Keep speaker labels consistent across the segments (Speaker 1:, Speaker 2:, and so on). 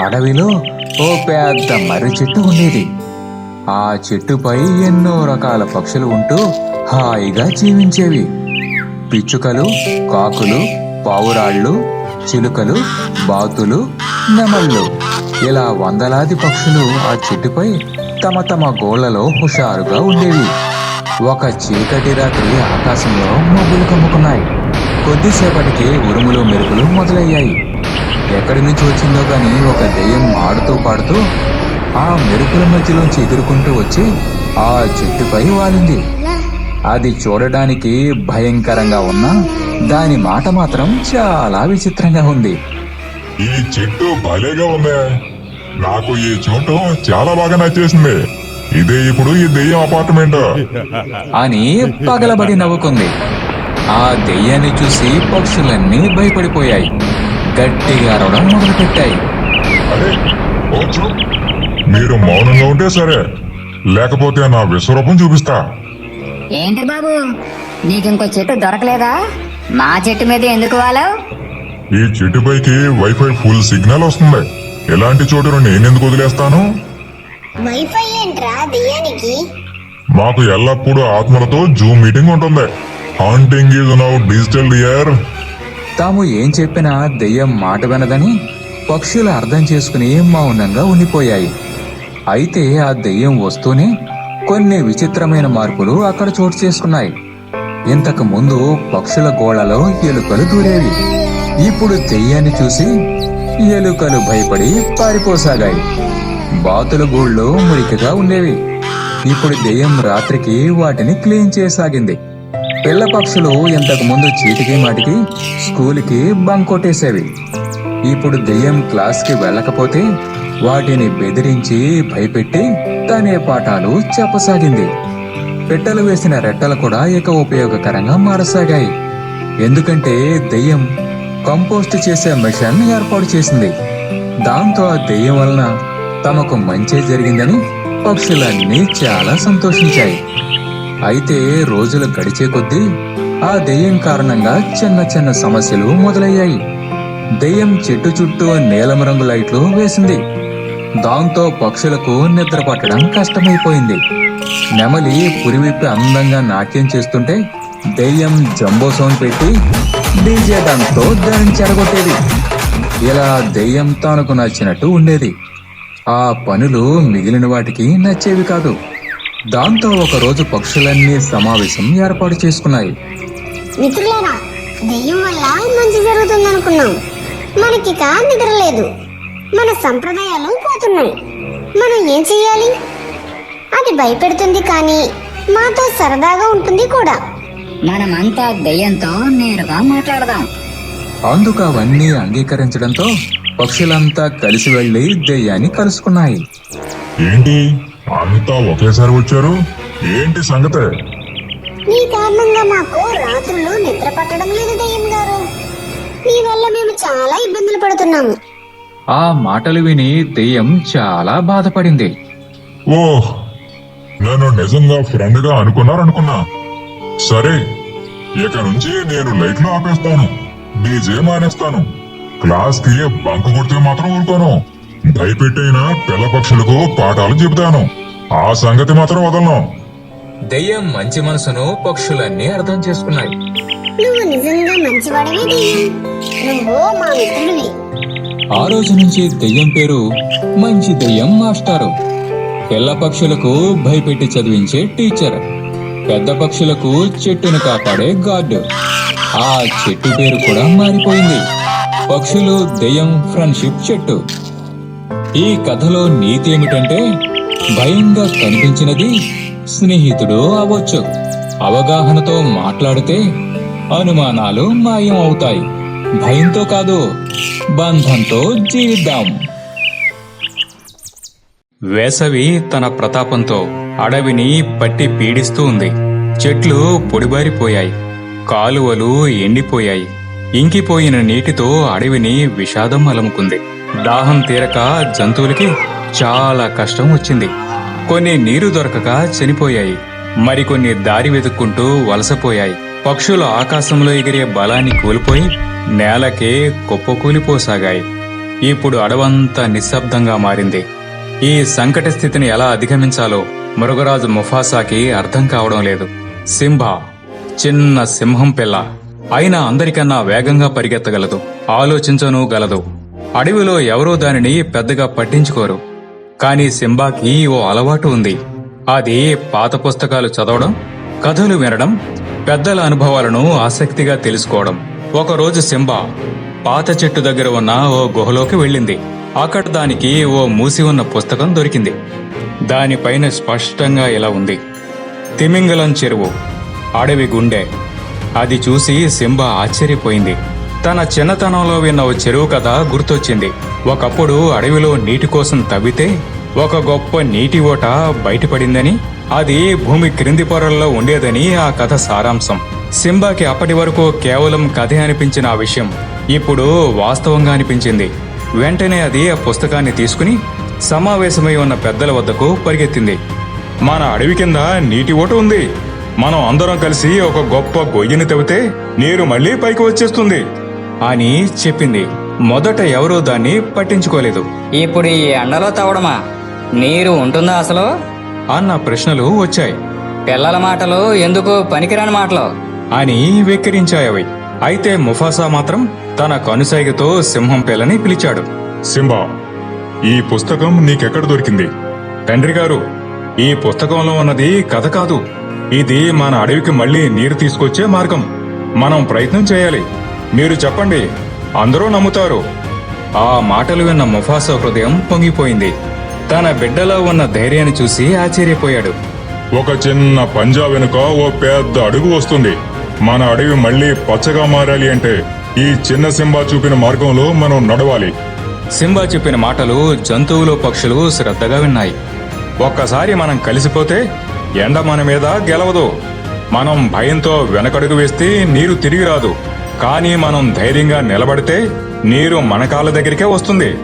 Speaker 1: అడవిలో ఓ పెద్ద మర్రి చెట్టు ఉండేది. ఆ చెట్టుపై ఎన్నో రకాల పక్షులు ఉంటూ హాయిగా జీవించేవి. పిచ్చుకలు కాకులు పావురాళ్ళు చిలుకలు బాతులు నెమళ్ళు. ఇలా వందలాది పక్షులు ఆ చెట్టుపై తమ తమ గోళ్ళలో హుషారుగా ఉండేవి. ఒక చీకటి రాత్రి ఆకాశంలో మబ్బులు కమ్ముకున్నాయి. కొద్దిసేపటికి ఉరుములు మెరుపులు మొదలయ్యాయి. ఎక్కడి నుంచి వచ్చిందో గాని ఒక దెయ్యం ఆడుతూ పాడుతూ ఆ మెరుపుల మధ్యలోంచి ఎదుర్కొంటూ వచ్చి ఆ చెట్టుపై వాలింది. అది చూడడానికి భయంకరంగా ఉన్నా దాని మాట మాత్రం చాలా విచిత్రంగా ఉంది.
Speaker 2: ఈ చెట్టు భలేగా ఉంది. నాకు ఈ చోటు చాలా బాగా నచ్చేసింది. ఇదే ఇప్పుడు ఈ దెయ్యం అపార్ట్మెంట్.
Speaker 1: అని పగలబడి నవ్వుకుంది. ఆ దెయ్యాన్ని చూసి పక్షులన్నీ భయపడిపోయాయి. గట్టిగా అరవడం మొదలుపెట్టాయి.
Speaker 2: మీరు మౌనంగా ఉంటే సరే లేకపోతే నా విశ్వరూపం చూపిస్తా.
Speaker 3: ఏంటి బాబు? నీకింకో చెట్టు దొరకలేదా? మా చెట్టు మీద ఎందుకు వాలావు?
Speaker 2: ఈ చెట్టుపైకి వైఫై ఫుల్ సిగ్నల్ వస్తుంది. ఇలాంటి చోటును నేనెందుకు వదిలేస్తాను?
Speaker 4: వైఫై ఏంట్రా దెయ్యానికి?
Speaker 2: మాకు ఎల్లప్పుడూ ఆత్మలతో జూమ్ మీటింగ్ ఉంటుంది. Haunting is now digital year
Speaker 1: తాము ఏం చెప్పినా దెయ్యం మాట వినదని పక్షులు అర్థం చేసుకుని మౌనంగా ఉండిపోయాయి. అయితే ఆ దెయ్యం వస్తూనే కొన్ని విచిత్రమైన మార్పులు అక్కడ చోటు చేసుకున్నాయి. ఇంతకు ముందు పక్షుల గోళలో ఎలుకలు దూరేవి. ఇప్పుడు దెయ్యాన్ని చూసి ఎలుకలు భయపడి పారిపోసాగాయి. బాతుల గూళ్ళు మురికిగా ఉండేవి. ఇప్పుడు దెయ్యం రాత్రికి వాటిని క్లీన్ చేయసాగింది పిల్ల పక్షులు ఇంతకు ముందు చీటికి మాటికి స్కూల్కి బంక్ కొట్టేసేవి ఇప్పుడు దెయ్యం క్లాస్కి వెళ్ళకపోతే వాటిని బెదిరించి భయపెట్టి తనే పాఠాలు చెప్పసాగింది. పెట్టెలు వేసిన రెట్టలు కూడా ఇక ఉపయోగకరంగా మారసాగాయి. ఎందుకంటే దెయ్యం కంపోస్ట్ చేసే మిషన్ ఏర్పాటు చేసింది. దాంతో ఆ దెయ్యం వలన తమకు మంచి జరిగిందని పక్షులన్నీ చాలా సంతోషించాయి. అయితే రోజులు గడిచే కొద్దీ ఆ దెయ్యం కారణంగా చిన్న చిన్న సమస్యలు మొదలయ్యాయి. దెయ్యం చెట్టు చుట్టూ నీలం రంగు లైట్లు వేసింది. దాంతో పక్షులకు నిద్ర పట్టడం కష్టమైపోయింది. నెమలి పురివిప్పి అందంగా నాట్యం చేస్తుంటే దెయ్యం జంబో సౌండ్ పెట్టి డీజే తో దాన్ని చెడగొట్టేది ఇలా దెయ్యం తనకు నచ్చినట్టు ఉండేది. ఆ పనులు మిగిలిన వాటికి నచ్చేవి కాదు. దాంతో ఒకరోజు పక్షులన్నీ సమావేశం ఏర్పాటు చేసుకున్నాయి.
Speaker 4: మిత్రులారా దెయ్యం వల్ల మంచి జరుగుతుంది అనుకున్నాం మనకిక నిద్ర లేదు. మన సంప్రదాయాలు పోతున్నాయి. మనం ఏం చెయ్యాలి? అది భయపెడుతుంది కానీ మాతో సరదాగా ఉంటుంది కూడా.
Speaker 3: మనమంతా దెయ్యంతో నేరుగా మాట్లాడదాం.
Speaker 1: అందుకు అవన్నీ అంగీకరించడంతో పక్షులంతా కలిసి వెళ్ళి దెయ్యాన్ని కలుసుకున్నాయి.
Speaker 2: ఏంటి? అంతా ఒకేసారి వచ్చారు? ఏంటి సంగతే?
Speaker 4: మీ కారణంగా మాకు రాత్రులు నిద్ర పట్టడం లేదు దెయ్యం గారు. మీ వల్ల మేము చాలా ఇబ్బందులు పడుతున్నాము.
Speaker 1: ఆ మాటలు విని దెయ్యం చాలా బాధపడింది.
Speaker 2: ఓహ్ నన్ను నిజంగా ఫ్రెండ్గా అనుకున్నారనుకున్నా. సరే ఇక నుంచి నేను లైట్లు ఆపేస్తాను. డీజే మానేస్తాను. క్లాస్కి బంక్ కొడితే మాత్రం ఊరుకోను. భయపెట్టైన పిల్ల పక్షులకు పాఠాలు చెబుతాను. ఆ సంగతి మాత్రం వదలను.
Speaker 1: దెయ్యం మంచి మనసును పక్షులన్నీ అర్థం చేసుకున్నాయి.
Speaker 4: నువ్వు నిజంగా మంచివాడవే దెయ్యం? నువ్వు మా మిత్రుడివి.
Speaker 1: ఆ రోజు నుంచి దెయ్యం పేరు మంచి దెయ్యం మాస్టారు. పిల్ల పక్షులకు భయపెట్టి చదివించే టీచర్. పెద్ద పక్షులకు చెట్టును కాపాడే గార్డు. ఆ చెట్టు పేరు కూడా మారిపోయింది. పక్షులు దెయ్యం ఫ్రెండ్షిప్ చెట్టు. ఈ కథలో నీతి ఏమిటంటే భయంగా కనిపించినది స్నేహితుడు అవ్వచ్చు. అవగాహనతో మాట్లాడితే అనుమానాలు మాయం అవుతాయి. భయంతో కాదు బంధంతో జీవిద్దాం. వేసవి తన ప్రతాపంతో అడవిని పట్టి పీడిస్తూ ఉంది. చెట్లు పొడిబారిపోయాయి. కాలువలు ఎండిపోయాయి. ఇంకిపోయిన నీటితో అడవిని విషాదం అలముకుంది. దాహం తీరక జంతువులకి చాలా కష్టం వచ్చింది. కొన్ని నీరు దొరకక చనిపోయాయి. మరికొన్ని దారి వెతుక్కుంటూ వలసపోయాయి. పక్షులు ఆకాశంలో ఎగిరే బలాన్ని కోల్పోయి నేలకే కుప్పకూలిపోసాగాయి. ఇప్పుడు అడవంతా నిశ్శబ్దంగా మారింది. ఈ సంకట స్థితిని ఎలా అధిగమించాలో మృగరాజు ముఫాసాకి అర్థం కావడం లేదు. సింహ చిన్న సింహం పిల్ల అయినా అందరికన్నా వేగంగా పరిగెత్తగలదు. ఆలోచించను గలదు. అడవిలో ఎవరో దానిని పెద్దగా పట్టించుకోరు. కానీ సింబాకి ఓ అలవాటు ఉంది. అది పాత పుస్తకాలు చదవడం కథలు వినడం పెద్దల అనుభవాలను ఆసక్తిగా తెలుసుకోవడం. ఒకరోజు సింబా పాత చెట్టు దగ్గర ఉన్న ఓ గుహలోకి వెళ్ళింది. అక్కడ దానికి ఓ మూసి ఉన్న పుస్తకం దొరికింది. దానిపైన స్పష్టంగా ఇలా ఉంది. తిమింగలం చెరువు అడవి గుండె. అది చూసి సింబా ఆశ్చర్యపోయింది. తన చిన్నతనంలో విన్న ఓ చెరువు కథ గుర్తొచ్చింది. ఒకప్పుడు అడవిలో నీటి కోసం తవ్వితే ఒక గొప్ప నీటి ఓట బయటపడిందని అది భూమి క్రింది పొరల్లో ఉండేదని ఆ కథ సారాంశం. సింబాకి అప్పటి వరకు కేవలం కథే అనిపించిన ఆ విషయం. ఇప్పుడు వాస్తవంగా అనిపించింది. వెంటనే అది ఆ పుస్తకాన్ని తీసుకుని సమావేశమై ఉన్న పెద్దల వద్దకు పరిగెత్తింది. మన అడవి కింద నీటి ఓట ఉంది. మనం అందరం కలిసి ఒక గొప్ప గొయ్యిని తవ్వితే నీరు మళ్ళీ పైకి వచ్చేస్తుంది. అని చెప్పింది. మొదట ఎవరూ దాన్ని పట్టించుకోలేదు.
Speaker 5: ఇప్పుడు ఈ ఎండలో తవ్వడమా? నీరు ఉంటుందా అసలు?
Speaker 1: అన్న ప్రశ్నలు వచ్చాయి.
Speaker 5: పిల్లల మాటలు ఎందుకు పనికిరాని మాటలు?
Speaker 1: అని వెక్కిరించాయవి. అయితే ముఫాసా మాత్రం తన కనుసైగతో సింహం పిల్లని పిలిచాడు.
Speaker 2: సింబా ఈ పుస్తకం నీకెక్కడ దొరికింది?
Speaker 1: తండ్రి గారు ఈ పుస్తకంలో ఉన్నది కథ కాదు. ఇది మన అడవికి మళ్ళీ నీరు తీసుకొచ్చే మార్గం. మనం ప్రయత్నం చేయాలి. మీరు చెప్పండి. అందరూ నమ్ముతారు. ఆ మాటలు విన్న ముఫాసా హృదయం పొంగిపోయింది. తన బిడ్డలో ఉన్న ధైర్యాన్ని చూసి ఆశ్చర్యపోయాడు.
Speaker 2: ఒక చిన్న పంజా వెనుక ఓ పెద్ద అడుగు వస్తుంది. మన అడవి మళ్ళీ పచ్చగా మారాలి అంటే ఈ చిన్న సింబా చూపిన మార్గంలో మనం నడవాలి.
Speaker 1: సింబా చెప్పిన మాటలు జంతువులు పక్షులు శ్రద్ధగా విన్నాయి. ఒక్కసారి మనం కలిసిపోతే ఎండ మన మీద గెలవదు. మనం భయంతో వెనకడుగు వేస్తే నీరు తిరిగి రాదు. కానీ మనం ధైర్యంగా నిలబడితే నీరు మన కాళ్ళ దగ్గరికే వస్తుంది.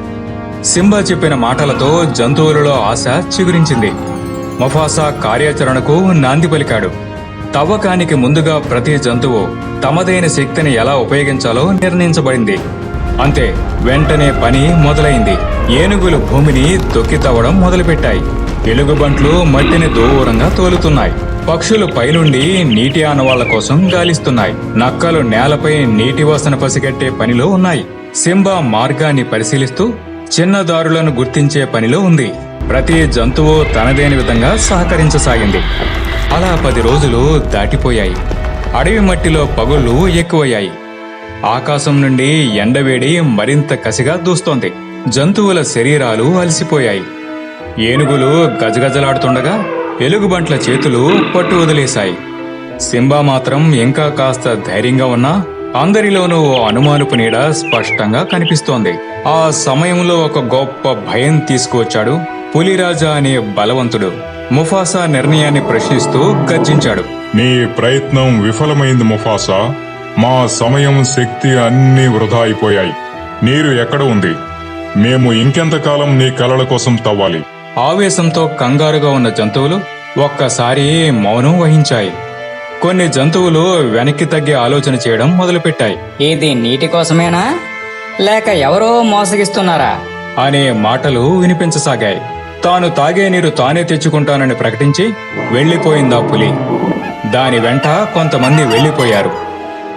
Speaker 1: సింబా చెప్పిన మాటలతో జంతువులలో ఆశ చిగురించింది. మొఫాసా కార్యాచరణకు నాంది పలికాడు. తవ్వకానికి ముందుగా ప్రతి జంతువు తమదైన శక్తిని ఎలా ఉపయోగించాలో నిర్ణయించబడింది. అంతే వెంటనే పని మొదలైంది. ఏనుగులు భూమిని తొక్కి తవ్వడం మొదలుపెట్టాయి. ఎలుగుబంట్లు మట్టిని దూరంగా తోలుతున్నాయి. పక్షులు పైనుండి నీటి ఆనవాళ్ళ కోసం గాలిస్తున్నాయి. నక్కలు నేలపై నీటి వాసన పసిగట్టే పనిలో ఉన్నాయి. సింబా మార్గాన్ని పరిశీలిస్తూ చిన్న దారులను గుర్తించే పనిలో ఉంది. ప్రతి జంతువు తనదేని విధంగా సహకరించసాగింది. అలా పది రోజులు దాటిపోయాయి. అడవి మట్టిలో పగుళ్ళు ఎక్కువయ్యాయి. ఆకాశం నుండి ఎండవేడి మరింత కసిగా దూస్తోంది. జంతువుల శరీరాలు అలసిపోయాయి. ఏనుగులు గజగజలాడుతుండగా ఎలుగుబంట్ల చేతులు పట్టు వదిలేశాయి. సింబా మాత్రం ఇంకా కాస్త ధైర్యంగా ఉన్నా అందరిలోనూ ఓ అనుమానపు నీడ స్పష్టంగా కనిపిస్తోంది. ఆ సమయంలో ఒక గొప్ప భయం తీసుకువచ్చాడు పులిరాజా అనే బలవంతుడు. ముఫాసా నిర్ణయాన్ని ప్రశ్నిస్తూ గర్జించాడు.
Speaker 2: నీ ప్రయత్నం విఫలమైంది ముఫాసా. మా సమయం శక్తి అన్నీ వృధా అయిపోయాయి. నీరు ఎక్కడ ఉంది? మేము ఇంకెంతకాలం నీ కలల కోసం తవ్వాలి.
Speaker 1: ఆవేశంతో కంగారుగా ఉన్న జంతువులు ఒక్కసారి మౌనం వహించాయి. కొన్ని జంతువులు వెనక్కి తగ్గే ఆలోచన చేయడం మొదలుపెట్టాయి.
Speaker 5: ఇది నీటి కోసమేనా? లేక ఎవరో మోసగిస్తున్నారా?
Speaker 1: అనే మాటలు వినిపించసాగాయి. తాను తాగే నీరు తానే తెచ్చుకుంటానని ప్రకటించి వెళ్ళిపోయిందా పులి. దాని వెంట కొంతమంది వెళ్ళిపోయారు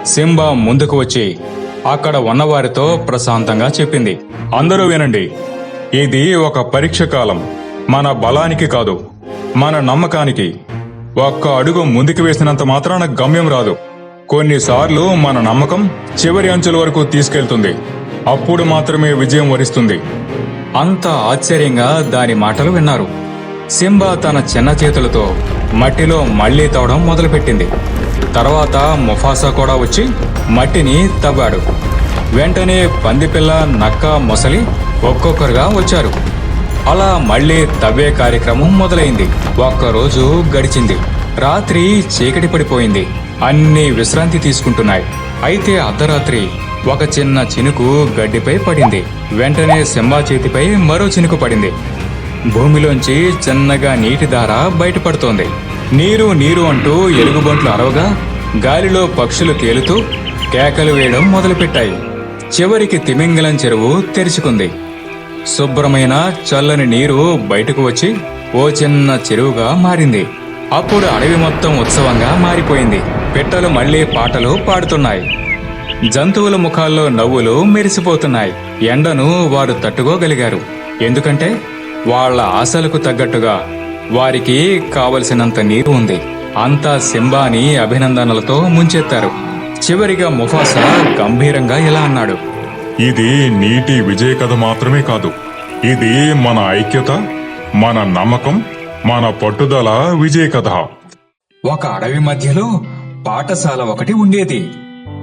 Speaker 1: సింబా ముందుకు వచ్చి అక్కడ ఉన్నవారితో ప్రశాంతంగా చెప్పింది. అందరూ వినండి. ఇది ఒక పరీక్ష కాలం. మన బలానికి కాదు మన నమ్మకానికి. ఒక్క అడుగు ముందుకు వేసినంత మాత్రాన గమ్యం రాదు. కొన్నిసార్లు మన నమ్మకం చివరి అంచుల వరకు తీసుకెళ్తుంది. అప్పుడు మాత్రమే విజయం వరిస్తుంది. అంత ఆశ్చర్యంగా దాని మాటలు విన్నారు. సింబా తన చిన్న చేతులతో మట్టిలో మళ్ళీ తవ్వడం మొదలుపెట్టింది. తర్వాత ముఫాసా కూడా వచ్చి మట్టిని తవ్వాడు. వెంటనే పందిపిల్ల నక్క మొసలి ఒక్కొక్కరుగా వచ్చారు. అలా మళ్ళీ తవ్వే కార్యక్రమం మొదలైంది. ఒక్కరోజు గడిచింది. రాత్రి చీకటి పడిపోయింది. అన్ని విశ్రాంతి తీసుకుంటున్నాయి. అయితే అర్ధరాత్రి ఒక చిన్న చినుకు గడ్డిపై పడింది. వెంటనే సింబా చేతిపై మరో చినుకు పడింది. భూమిలోంచి చిన్నగా నీటి దార బయటపడుతోంది. నీరు నీరు అంటూ ఎలుగుబంట్లు అరవగా గాలిలో పక్షులు తేలుతూ కేకలు వేయడం మొదలుపెట్టాయి. చివరికి తిమింగలం చెరువు తెరుచుకుంది. శుభ్రమైన చల్లని నీరు బయటకు వచ్చి ఓ చిన్న చెరువుగా మారింది. అప్పుడు అడవి మొత్తం ఉత్సవంగా మారిపోయింది. పిట్టలు మళ్ళీ పాటలు పాడుతున్నాయి. జంతువుల ముఖాల్లో నవ్వులు మెరిసిపోతున్నాయి. ఎండను వారు తట్టుకోగలిగారు. ఎందుకంటే వాళ్ళ ఆశలకు తగ్గట్టుగా వారికి కావలసినంత నీరు ఉంది. అంతా సింబాని అభినందనలతో ముంచెత్తారు. చివరిగా ముఫాసా గంభీరంగా ఇలా అన్నాడు.
Speaker 2: ఇది నీటి విజయ కథ మాత్రమే కాదు. ఇది మన ఐక్యత మన నమ్మకం మన పట్టుదల విజయ కథ.
Speaker 1: ఒక అడవి మధ్యలో పాఠశాల ఒకటి ఉండేది.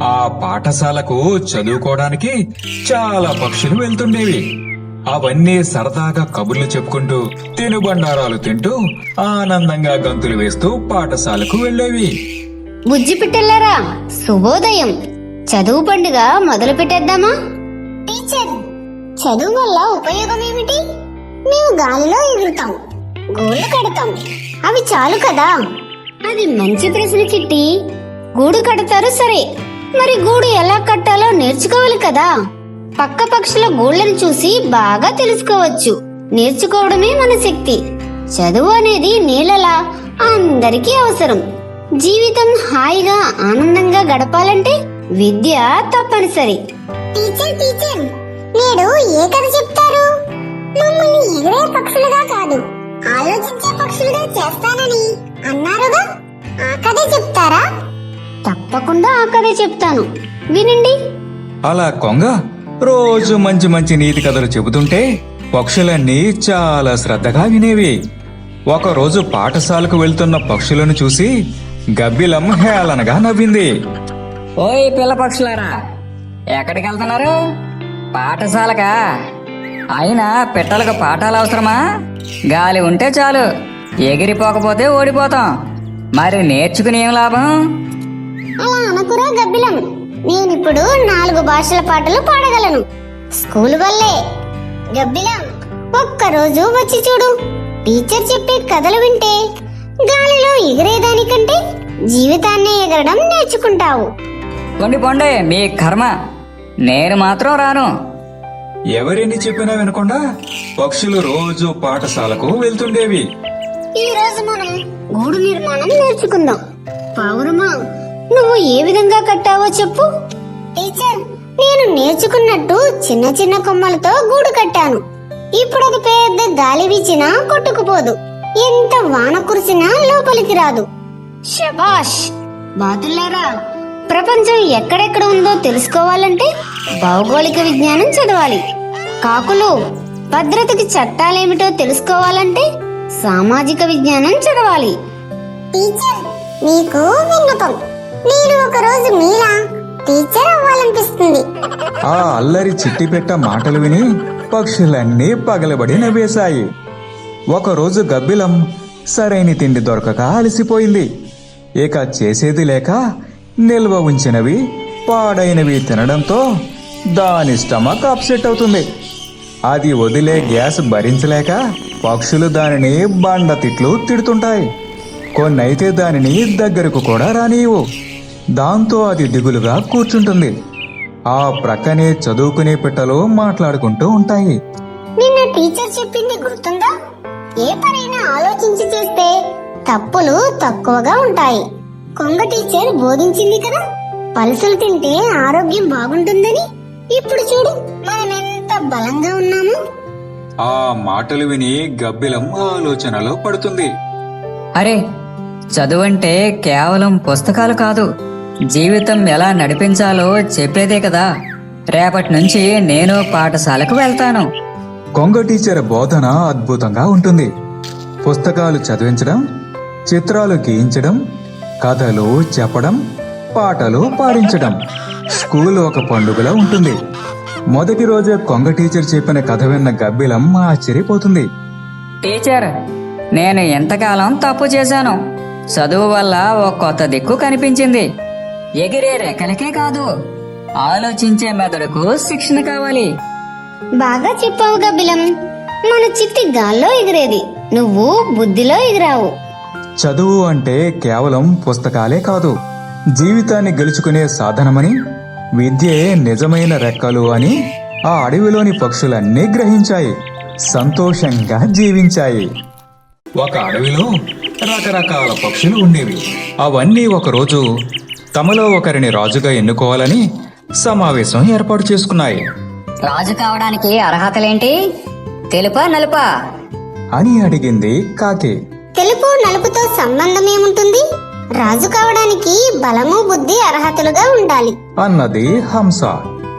Speaker 1: ఆ పాఠశాలకు చదువుకోవడానికి చాలా పక్షులు వెళ్తుండేవి. అవన్నీ సరదాగా కబుర్లు చెప్పుకుంటూ తినుబండారాలు తింటూ ఆనందంగా గంతులు వేస్తూ పాఠశాలకు వెళ్ళేవి.
Speaker 4: బుజ్జి పిట్టలారా శుభోదయం. చదువు పండుగ మొదలు పెట్టేద్దామా టీచర్ చదువు వల్ల ఉపయోగం ఏమిటి మేము గాలిలో ఎగురుతాం గూళ్ళు కడతాం. అవి చాలు కదా? అది మంచి ప్రశ్న చిట్టి. గూడు కడతారు సరే మరి గూడు ఎలా కట్టాలో నేర్చుకోవాలి కదా? పక్క పక్షుల గూళ్ళను చూసి బాగా తెలుసుకోవచ్చు. నేర్చుకోవడమే మన శక్తి. చదువు అనేది నీళ్ళలా అందరికీ అవసరం. జీవితం హాయిగా ఆనందంగా గడపాలంటే విద్య తప్పనిసరి. టీచర్ టీచర్ నేడు ఏ కథ చెప్తారు? మమ్మల్ని ఎగిరే పక్షులుగా కాదు ఆలోచించే పక్షులుగా చేస్తానని అన్నారుగా ఆ కథే చెప్తారా? తప్పకుండా ఆ కథే చెప్తాను. వినండి.
Speaker 1: అలా కొంగ రోజు మంచి మంచి నీతి కథలు చెబుతుంటే పక్షులన్నీ చాలా శ్రద్ధగా వినేవి. ఒకరోజు పాఠశాలకు వెళ్తున్న పక్షులను చూసి గబ్బిలం హేళనగా నవ్వింది.
Speaker 5: ఓయ్ పిల్ల పక్షులారా ఎక్కడికి వెళ్తున్నారు పాఠశాలకా? అయినా పిట్టలకు పాఠాలు అవసరమా? గాలి ఉంటే చాలు ఎగిరిపోకపోతే ఓడిపోతాం. మరి నేర్చుకుని ఏం లాభం?
Speaker 4: అలా అనకురా గబ్బిలం. నేనిప్పుడు నాలుగు భాషల పాటలు పాడగలను. స్కూల్ వల్లే. గబ్బిలం ఒక్కరోజు వచ్చి చూడు. టీచర్ చెప్పే కథలు వింటే గాలిలో ఎగిరేదానికంటే జీవితాన్ని ఎగరడం నేర్చుకుంటావు.
Speaker 5: పొండి పొండి మీ కర్మ. నేను మాత్రం రాను.
Speaker 1: ఎవరెన్ని చెప్పినా వినకుండా పక్షులు రోజు పాఠశాలకు వెళ్తుండేవి.
Speaker 4: ఈ రోజు మనం గూడు నిర్మాణం నేర్చుకుందాం. పావురమా నువ్వు ఏ విధంగా కట్టావో చెప్పు. టీచర్ నేను నేర్చుకున్నట్టు చిన్న చిన్న కొమ్మలతో గూడు కట్టాను. ఇప్పుడు అది పెద్ద గాలి వీచినా కొట్టుకుపోదు. ఎంత వాన కురిసినా లోపలికి రాదు. శబాష్ బాతుల్లారా ప్రపంచం ఎక్కడెక్కడ ఉందో తెలుసుకోవాలంటే భౌగోళిక విజ్ఞానం చదవాలి. కాకులు భద్రతకి చట్టాలేమిటో తెలుసుకోవాలంటే సామాజిక విజ్ఞానం చదవాలి. టీచర్ మీకు విన్నపం. నేను ఒక రోజు మీలా టీచర్ అవ్వాలనిపిస్తుంది.
Speaker 1: ఆ అల్లరి చిట్టిపెట్ట మాటలు విని పక్షులన్నీ పగలబడి నవ్వేశాయి. ఒకరోజు గబ్బిలం సరైన తిండి దొరకక అలసిపోయింది. ఇక చేసేది లేక నిల్వ ఉంచినవి పాడైనవి తినడంతో దాని స్టమక్ అప్సెట్ అవుతుంది. అది వదిలే గ్యాస్ భరించలేక పక్షులు దానిని బండ తిట్లు తిడుతుంటాయి. కొన్నైతే దానిని దగ్గరకు కూడా రానియవు. దాంతో అది దిగులుగా కూర్చుంటుంది. ఆ ప్రక్కనే చదువుకునే పిట్టలు మాట్లాడుకుంటూ ఉంటాయి.
Speaker 4: నిన్న టీచర్ చెప్పింది గుర్తుందా? ఏ పనైనా ఆలోచించి చేస్తే తప్పులు తక్కువగా ఉంటాయి. కొంగ టీచర్ బోధించింది కదా? పలుసులు తింటే ఆరోగ్యం బాగుంటుందని? ఇప్పుడు చూడు మనం ఎంత బలంగా ఉన్నాము?
Speaker 1: ఆ మాటలు విని గబ్బిలం ఆలోచనలో పడుతుంది.
Speaker 5: అరే చదువంటే కేవలం పుస్తకాలు కాదు జీవితం ఎలా నడిపించాలో చెప్పేదే కదా. రేపటి నుంచి నేను పాఠశాలకు వెళ్తాను.
Speaker 1: కొంగ టీచర్ బోధన అద్భుతంగా ఉంటుంది. పుస్తకాలు చదివించడం చిత్రాలు గీయించడం కథలు చెప్పడం పాటలు పాడించడం స్కూల్ ఒక పండుగలా ఉంటుంది. మొదటి రోజే కొంగ టీచర్ చెప్పిన కథ విన్న గబ్బిలం ఆశ్చర్యపోతుంది.
Speaker 5: టీచర్ నేను ఎంతకాలం తప్పు చేశాను? చదువు వల్ల ఓ కొత్త దిక్కు కనిపించింది. ఎగిరే రెక్కలకే కాదు ఆలోచించే మెదడుకు శిక్షణ కావాలి.
Speaker 4: బాగా చెప్పావు గబ్బిలం. మన చిట్టి గాల్లో ఎగిరేది. నువ్వు బుద్ధిలో ఎగిరావు.
Speaker 1: చదువు అంటే కేవలం పుస్తకాలే కాదు జీవితాన్ని గెలుచుకునే సాధనమని విద్యే నిజమైన రెక్కలు అని ఆ అడవిలోని పక్షులన్నీ గ్రహించాయి సంతోషంగా జీవించాయి. ఒక అడవిలో రకరకాల పక్షులు ఉండేవి. అవన్నీ ఒకరోజు తమలో ఒకరిని రాజుగా ఎన్నుకోవాలని సమావేశం ఏర్పాటు చేసుకున్నాయి.
Speaker 3: రాజు కావడానికి అర్హతలేంటి? తెలుపా నలుపా?
Speaker 1: అని అడిగింది కాకి.
Speaker 4: తెలుపు నలుపుతో సంబంధం ఏముంటుంది రాజు కావడానికి బలము బుద్ధి అర్హతలుగా ఉండాలి.
Speaker 1: అన్నది హంస.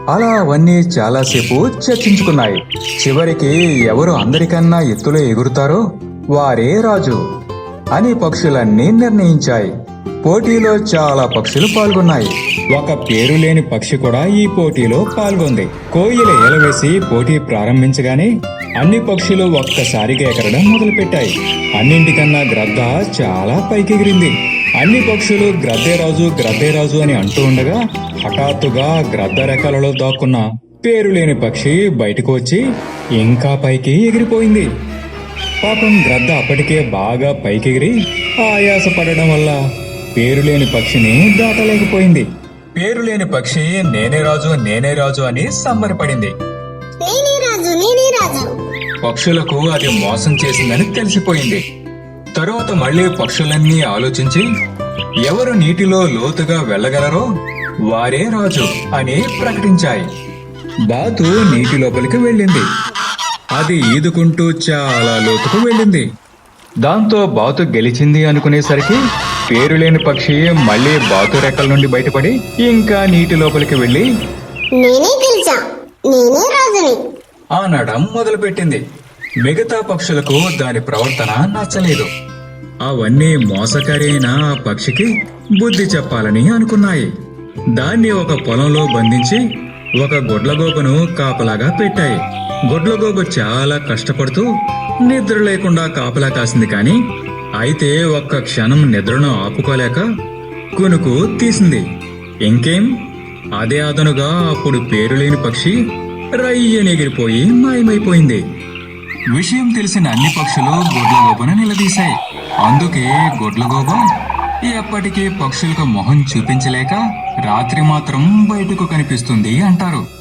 Speaker 1: అలా అవన్నీ చాలాసేపు చర్చించుకున్నాయి. చివరికి ఎవరు అందరికన్నా ఎత్తులో ఎగురుతారో వారే రాజు అని పక్షులన్నీ నిర్ణయించాయి. పోటీలో చాలా పక్షులు పాల్గొన్నాయి. ఒక పేరు లేని పక్షి కూడా ఈ పోటీలో పాల్గొంది. కోయిల ఎలవేసి పోటీ ప్రారంభించగానే అన్ని పక్షులు ఒక్కసారిగా ఎగరడం మొదలుపెట్టాయి. అన్నింటికన్నా గ్రద్ద చాలా పైకెగిరింది. అన్ని పక్షులు గ్రద్దేరాజు గ్రద్దేరాజు అని అంటూ ఉండగా హఠాత్తుగా గ్రద్ద రెక్కలలో దాక్కున్న పేరు లేని పక్షి బయటకు వచ్చి ఇంకా పైకి ఎగిరిపోయింది. పాపం గ్రద్ద అప్పటికే బాగా పైకెగిరి ఆయాస పడడం వల్ల పేరు లేని పక్షిని దాటలేకపోయింది. పేరు లేని పక్షి నేనే రాజు నేనే రాజు అని సంబరపడింది. పక్షులకు అది మోసం చేసిందని తెలిసిపోయింది. తరువాత మళ్ళీ పక్షులన్నీ ఆలోచించి ఎవరు నీటిలో లోతుగా వెళ్ళగలరో వారే రాజు అని ప్రకటించాయి. బాతు నీటి లోపలికి వెళ్ళింది. అది ఈదుకుంటూ చాలా లోతుకు వెళ్ళింది. దాంతో బాతు గెలిచింది అనుకునేసరికి పేరు లేని పక్షి మళ్ళీ బాతు రెక్కల నుండి బయటపడి ఇంకా నీటి లోపలికి వెళ్ళి
Speaker 4: నేనే గెలిచా. నేనే రాజుని.
Speaker 1: అనడం మొదలుపెట్టింది. మిగతా పక్షులకు దాని ప్రవర్తన నచ్చలేదు. అవన్నీ మోసకరైన ఆ పక్షికి బుద్ధి చెప్పాలని అనుకున్నాయి. దాన్ని ఒక పొలంలో బంధించి ఒక గొడ్లగోబను కాపలాగా పెట్టాయి. గొడ్లగోప చాలా కష్టపడుతూ నిద్ర లేకుండా కాపలా కాసింది కాని అయితే ఒక్క క్షణం నిద్రను ఆపుకోలేక కునుకు తీసింది. ఇంకేం? అదే అదనుగా అప్పుడు పేరు లేని పక్షి రయ్యని ఎగిరిపోయి మాయమైపోయింది. విషయం తెలిసిన అన్ని పక్షులు గొడ్లగోబను నిలదీశాయి. అందుకే గొడ్లగోబ ఎప్పటికీ పక్షులకు మొహం చూపించలేక రాత్రి మాత్రం బయటకు కనిపిస్తుంది అంటారు.